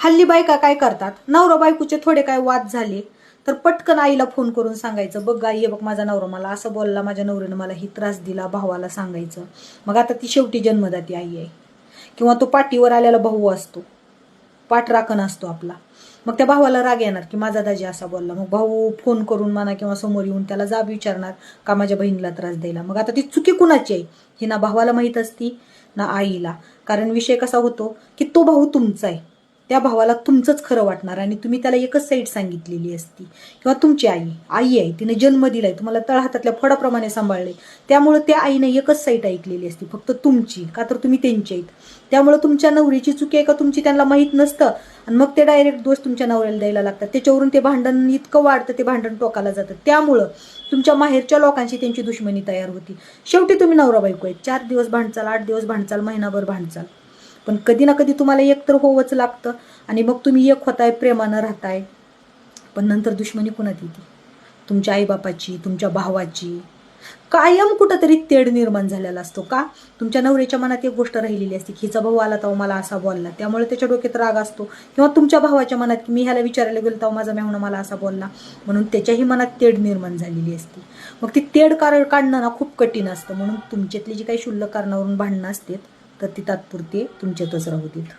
हल्ली बायका काय करतात? नवरा बायकोचे थोडे काय वाद झाले तर पटकन आईला फोन करून सांगायचं बघ आई बघ माझा नवरा मला असं बोलला माझ्या नवऱ्यानं मला ही त्रास दिला भावाला सांगायचं. मग आता ती शेवटी जन्मदाती आई आहे. किंवा तो पाठीवर आलेला भाऊ असतो. पाठराखण असतो आपला. मग त्या भावाला राग येणार की माझा दाजी असा बोलला. मग भाऊ फोन करून म्हणा किंवा समोर येऊन त्याला जाब विचारणार का माझ्या बहिणीला त्रास द्यायला? मग आता ती चुकी कुणाची आहे? ही ना भावाला माहीत असती ना आईला. कारण विषय कसा होतो की तो भाऊ तुमचा आहे. त्या भावाला तुमचंच खरं वाटणार आणि तुम्ही त्याला एकच साईड सांगितलेली असती. किंवा तुमची आई आई आहे तिने जन्म दिलाय तुम्हाला तळहातातल्या फडाप्रमाणे सांभाळले त्यामुळे त्या आईने एकच साईट ऐकलेली असती फक्त तुमची का तर तुम्ही त्यांची आहेत. त्यामुळे तुमच्या नवरीची चुकी आहे का तुमची त्यांना माहीत नसतं. आणि मग ते डायरेक्ट दोष तुमच्या नवऱ्याला द्यायला लागतात. त्याच्यावरून ते भांडण इतकं वाढतं ते भांडण टोकाला जातं. त्यामुळं तुमच्या माहेरच्या लोकांशी त्यांची दुश्मनी तयार होती. शेवटी तुम्ही नवरा बायको आहेत. चार दिवस भांडचाल आठ दिवस भांडचाल महिनाभर भांडचाल. पण कधी ना कधी तुम्हाला एक तर होवंच लागतं. आणि मग तुम्ही एक होताय प्रेमानं राहताय. पण नंतर दुश्मनी कुणात येते? तुमच्या आईबापाची तुमच्या भावाची. कायम कुठंतरी तेढ निर्माण झालेला असतो का? तुमच्या नवऱ्याच्या मनात एक गोष्ट राहिलेली असते की हिचा भाऊ आला तेव्हा मला असा बोलला. त्यामुळे त्याच्या डोक्यात राग असतो. किंवा तुमच्या भावाच्या मनात की मी ह्याला विचारायला गेलो तेव्हा माझा मेहुणा मला असा बोलला. म्हणून त्याच्याही मनात तेढ निर्माण झालेली असते. मग ती तेढ कारण काढणं ना खूप कठीण असतं. म्हणून तुमच्यातली जी काही शुल्लक कारणावरून भांडणं असतात तर ती तात्पुरती तुमच्यातच राहू देत